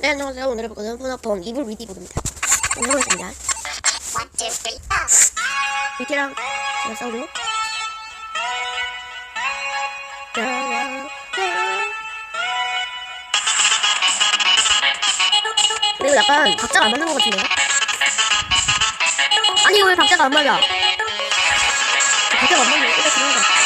네, 안녕하세요. 오늘 해볼 거는 푸나폰 이불 위디 보드입니다. 오늘 해보겠습니다. 위디랑 제가 싸우죠. 그리고 약간 박자가 안 맞는 것 같은데요? 아니, 왜 박자가 안 맞아? 박자가 안 맞네. 이거 들어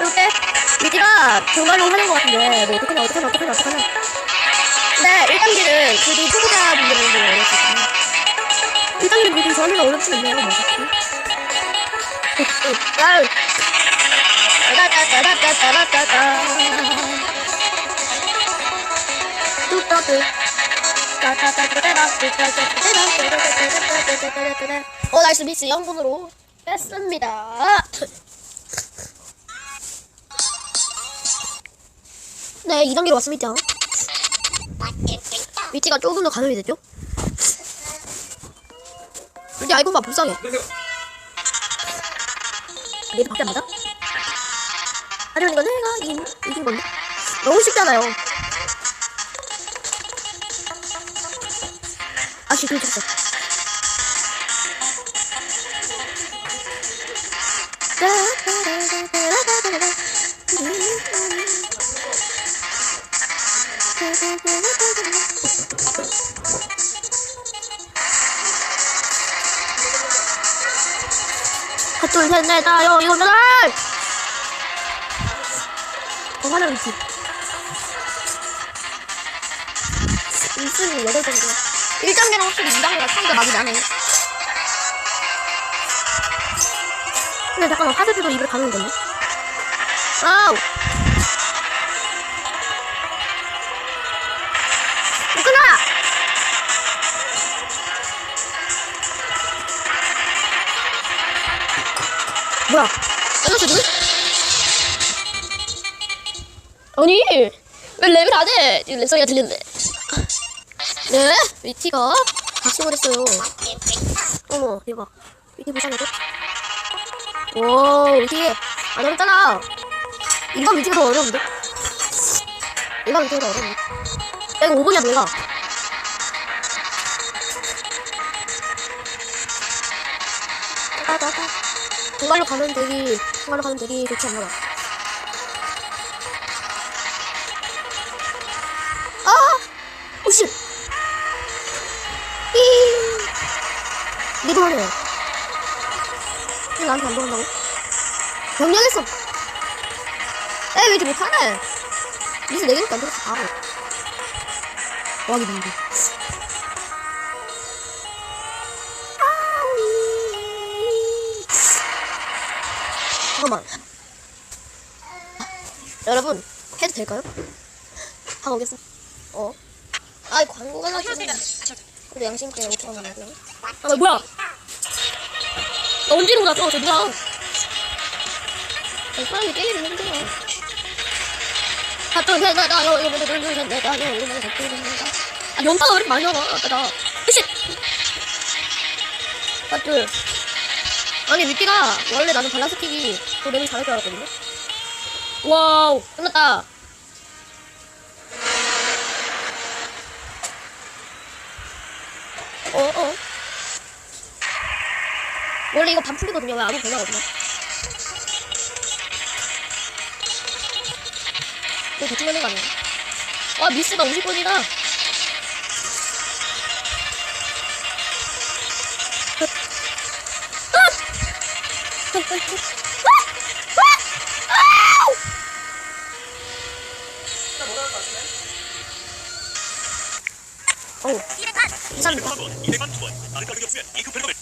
이렇게 유지가 정말로 하는 것 같은데 뭐 어떡하나 어떡하나 어떡하나 어떡하나 근데 1단계는 그래도 초보자분들은 좀 있어요 1단계는 그래도 저한테는 어렵지 않네요 뭐 어차피 따다다다다다다다다 뚜따뚜 어 나이스 미스 0분으로 뺐습니다. 네 2단계로 왔습니다. 위치가 조금 더 가능이 됐죠? 근데 아이콘만 불쌍해. 얘 밖에 안 맞아? 하지만 이건 내가 이긴, 이긴 건데? 너무 쉽잖아요 아씨 도졌어 둘셋넷 다요 이거 여덟 어 하나 위치 1승이 8번이야 1단계는 확실히 2단계가 차이가 많이 나네 근데 잠깐만 화살표도 입을 가는 거네 아우! 끊어 뭐야? 끊었어 지금? 아니 왜 랩을 안 해? 지금 랩 소리가 들리는데 네? 위티가 했어요 어머 대박 위티 불쌍하죠? 오 위티 안 어렵잖아 일반 위티가 더 어려운데? 일반 위티가 더 어려운데 야 이거 5분이야 내가 따다다 중간로 가면 되기 중간로 가면 되기 좋지 않나 아! 오씨! 니도 하네. 왜 나한테 안 보인다고? 명령했어! 에이, 왜 이렇게 못하네? 미스 4개밖에 안 들었어, 바로. 와기 민기. 잠깐만. 여러분, 해도 될까요? 하고 오겠습니다. 어? 아이, 광고가 나왔네. 그 래도 양심 있게 5천원 남았고요. 아, 뭐야? 나 언제 일어났어? 저 누가? 아, 사람이 게임을 힘들어. 아, 또, 나, 나, 나, 너, 이거, 너, 너, 너, 너, 너, 너, 너, 아, 연타가 왜 이렇게 많이 나와? 나, 나. 으쌰! 아, 둘. 아니, 위티가 원래 나는 발라스틱이 더 내면 잘할 줄 알았거든요? 와우, 끝났다. 어, 어. 원래 이거 반 풀리거든요. 왜 아무 변화거든요. 이거 대충 하는 거 아니에요? 와, 미스가 50번이다. 어 200만 투원 다른 가격이었으면 이급 별감을